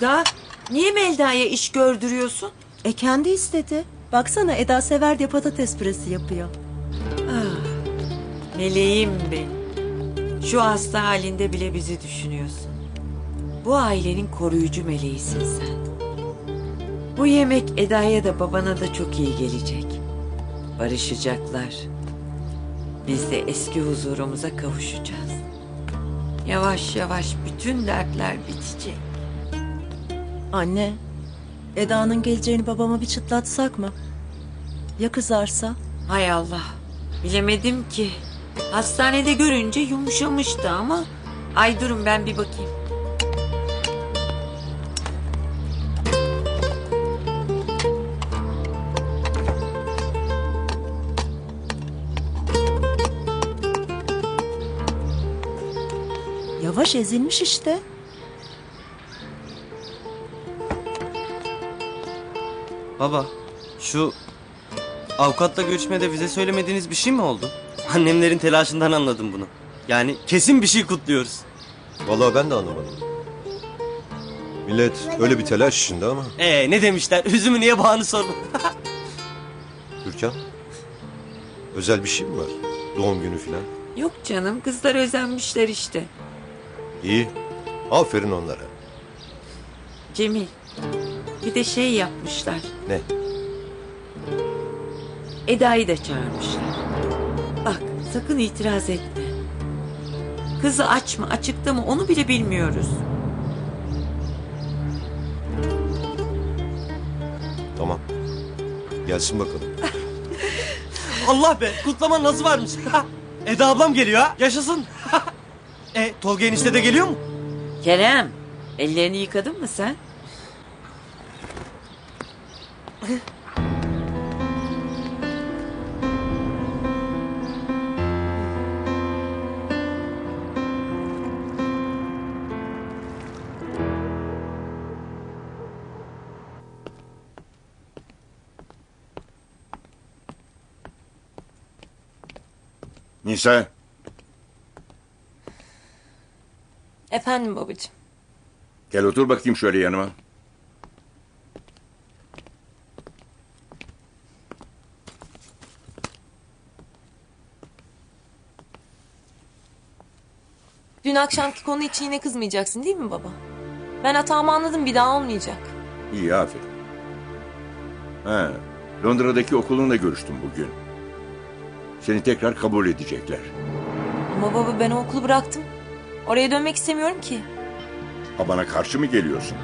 Da niye Melda'ya iş gördürüyorsun? E kendi istedi. Baksana Eda sever diye patates püresi yapıyor. Meleğim benim. Şu hasta halinde bile bizi düşünüyorsun. Bu ailenin koruyucu meleğisin sen. Bu yemek Eda'ya da babana da çok iyi gelecek. Barışacaklar. Biz de eski huzurumuza kavuşacağız. Yavaş yavaş bütün dertler bitecek. Anne, Eda'nın geleceğini babama bir çıtlatsak mı? Ya kızarsa? Hay Allah. Bilemedim ki. Hastanede görünce yumuşamıştı ama... Ay durun ben bir bakayım. Yavaş ezilmiş işte. Baba, şu avukatla görüşmede bize söylemediğiniz bir şey mi oldu? Annemlerin telaşından anladım bunu. Yani kesin bir şey kutluyoruz. Vallahi ben de anlamadım. Millet öyle bir telaş içinde ama. Ee ne demişler? Üzümü niye bağını sorma. Türkan, özel bir şey mi var? Doğum günü falan. Yok canım kızlar özenmişler işte. İyi, aferin onlara. Cemil. Bir de şey yapmışlar. Ne? Eda'yı da çağırmışlar. Bak sakın itiraz etme. Kızı aç mı açıkta mı onu bile bilmiyoruz. Tamam. Gelsin bakalım. Allah be, kutlama nasıl varmış? Eda ablam geliyor ha, yaşasın. e Tolga enişte de geliyor mu? Kerem ellerini yıkadın mı sen? Nisa, Efendim babacığım. gel otur bakayım şöyle yanıma. Akşamki konu için yine kızmayacaksın değil mi baba? Ben hatamı anladım bir daha olmayacak. İyi, aferin. Ha, Londra'daki okulunla görüştüm bugün. Seni tekrar kabul edecekler. Ama baba ben o okulu bıraktım. Oraya dönmek istemiyorum ki. Ha bana karşı mı geliyorsun?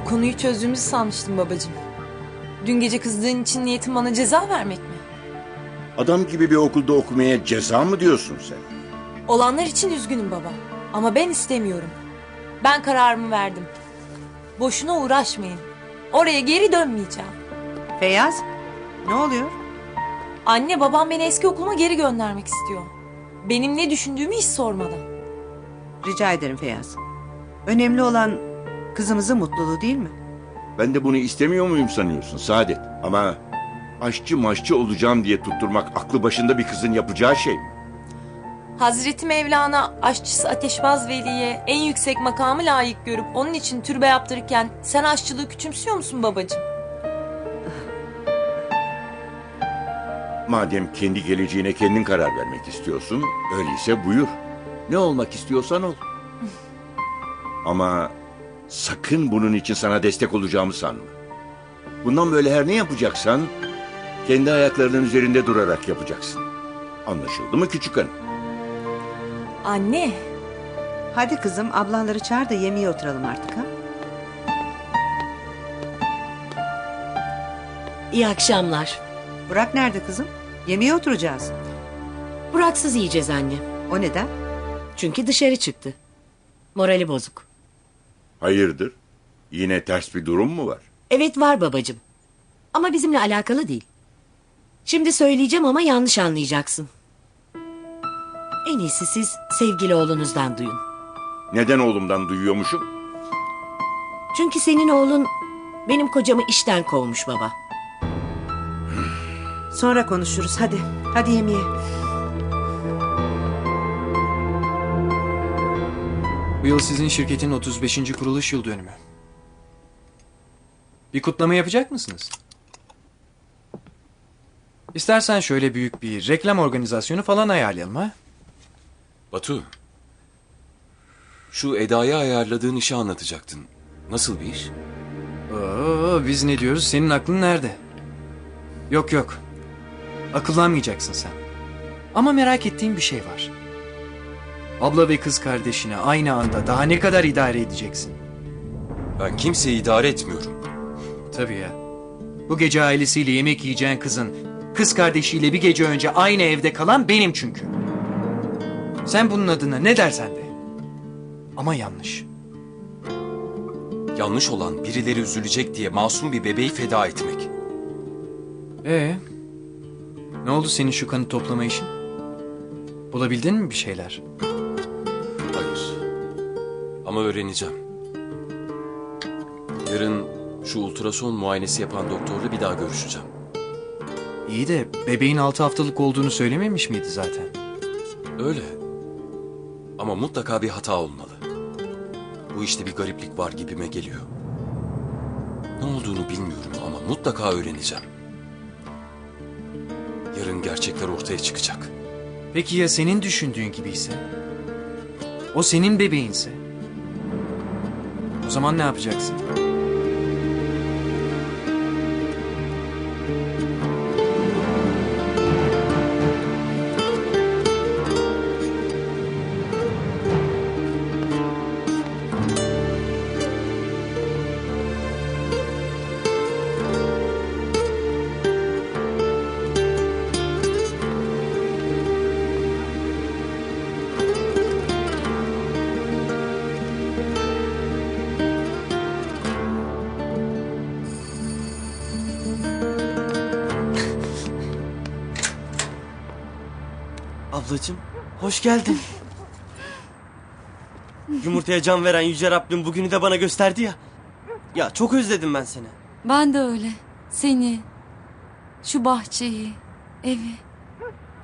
Bu konuyu çözdüğümüzü sanmıştım babacığım. Dün gece kızdığın için niyetin bana ceza vermek mi? Adam gibi bir okulda okumaya ceza mı diyorsun sen? Olanlar için üzgünüm baba. Ama ben istemiyorum. Ben kararımı verdim. Boşuna uğraşmayın. Oraya geri dönmeyeceğim. Feyyaz, ne oluyor? Anne babam beni eski okuluma geri göndermek istiyor. Benim ne düşündüğümü hiç sormadan. Rica ederim Feyyaz. Önemli olan kızımızın mutluluğu değil mi? Ben de bunu istemiyor muyum sanıyorsun Saadet? Ama aşçı maşçı olacağım diye tutturmak aklı başında bir kızın yapacağı şey mi? Hazreti Mevlana aşçısı Ateşbaz Veli'ye en yüksek makamı layık görüp onun için türbe yaptırırken sen aşçılığı küçümsüyor musun babacığım? Madem kendi geleceğine kendin karar vermek istiyorsun, öyleyse buyur. Ne olmak istiyorsan ol. Ama sakın bunun için sana destek olacağımı sanma. Bundan böyle her ne yapacaksan kendi ayaklarının üzerinde durarak yapacaksın. Anlaşıldı mı küçük hanım? Anne, Hadi kızım ablanları çağır da yemeğe oturalım artık ha. İyi akşamlar. Burak nerede kızım? Yemeğe oturacağız. Buraksız yiyeceğiz anne. O neden? Çünkü dışarı çıktı. Morali bozuk. Hayırdır? Yine ters bir durum mu var? Evet var babacığım. Ama bizimle alakalı değil. Şimdi söyleyeceğim ama yanlış anlayacaksın. En iyisi siz sevgili oğlunuzdan duyun. Neden oğlumdan duyuyormuşum? Çünkü senin oğlun benim kocamı işten kovmuş baba. Sonra konuşuruz hadi. Hadi yemeğe. Bu yıl sizin şirketin 35. kuruluş yıl dönümü. Bir kutlama yapacak mısınız? İstersen şöyle büyük bir reklam organizasyonu falan ayarlayalım ha? Batu. Şu Eda'ya ayarladığın işi anlatacaktın. Nasıl bir iş? Oo, biz ne diyoruz? Senin aklın nerede? Yok yok. Akıllanmayacaksın sen. Ama merak ettiğim bir şey var. Abla ve kız kardeşine aynı anda daha ne kadar idare edeceksin? Ben kimseyi idare etmiyorum. Tabii ya. Bu gece ailesiyle yemek yiyeceğin kızın kız kardeşiyle bir gece önce aynı evde kalan benim çünkü. Sen bunun adına ne dersen de. Ama yanlış. Yanlış olan birileri üzülecek diye masum bir bebeği feda etmek. Ee, ne oldu senin şu kanı toplama işin? Bulabildin mi bir şeyler? Hayır. Ama öğreneceğim. Yarın şu ultrason muayenesi yapan doktorla bir daha görüşeceğim. İyi de bebeğin 6 haftalık olduğunu söylememiş miydi zaten? Öyle. Ama mutlaka bir hata olmalı. Bu işte bir gariplik var gibime geliyor. Ne olduğunu bilmiyorum ama mutlaka öğreneceğim. Yarın gerçekler ortaya çıkacak. Peki ya senin düşündüğün gibiyse? O senin bebeğinse? O zaman ne yapacaksın? Ablacığım hoş geldin. Yumurtaya can veren Yüce Rabbim bugünü de bana gösterdi ya. Ya çok özledim ben seni. Ben de öyle. Seni, şu bahçeyi, evi.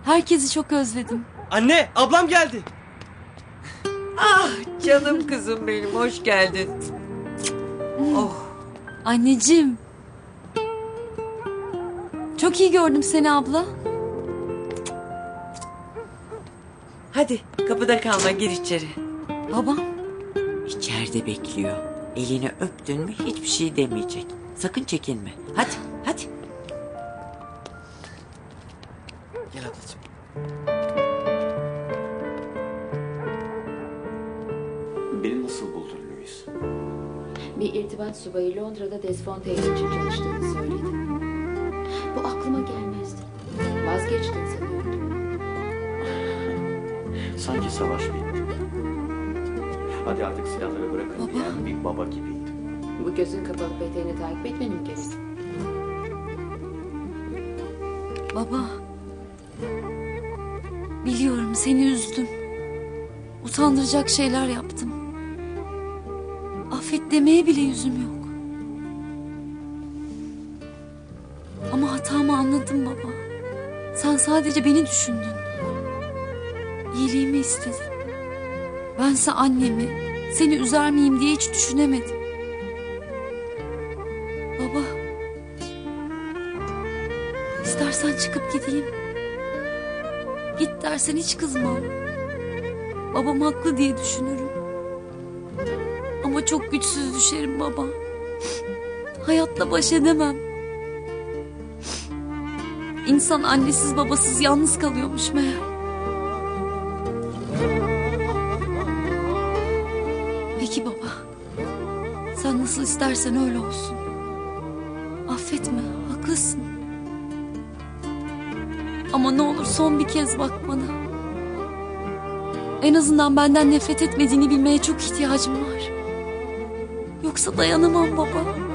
Herkesi çok özledim. Anne ablam geldi. Ah canım kızım benim hoş geldin. Oh Anneciğim. Çok iyi gördüm seni abla. Hadi kapıda kalma gir içeri. Babam. İçeride bekliyor. Elini öptün mü hiçbir şey demeyecek. Sakın çekinme. Hadi hadi. Gel ablacığım. Beni nasıl buldun Louis? Bir irtibat subayı Londra'da Desfontaine için çalıştığını söyledi. Bu aklıma gelmezdi. Vazgeçtin sanıyordum. Sanki savaş bitti. Hadi artık silahları bırakın Baba. diyen bir baba gibiydi. Bu gözün kapalı peteğini takip etmenin gerek. Baba. Biliyorum seni üzdüm. Utandıracak şeyler yaptım. Affet demeye bile yüzüm yok. Ama hatamı anladım baba. Sen sadece beni düşündün. İyiliğimi istedin. Bense annemi, seni üzer miyim diye hiç düşünemedim. Baba. İstersen çıkıp gideyim. Git dersen hiç kızmam. Babam haklı diye düşünürüm. Ama çok güçsüz düşerim baba. Hayatla baş edemem. İnsan annesiz babasız yalnız kalıyormuş meğer. İstersen öyle olsun. Affetme, haklısın. Ama ne olur son bir kez bak bana. En azından benden nefret etmediğini bilmeye çok ihtiyacım var. Yoksa dayanamam baba.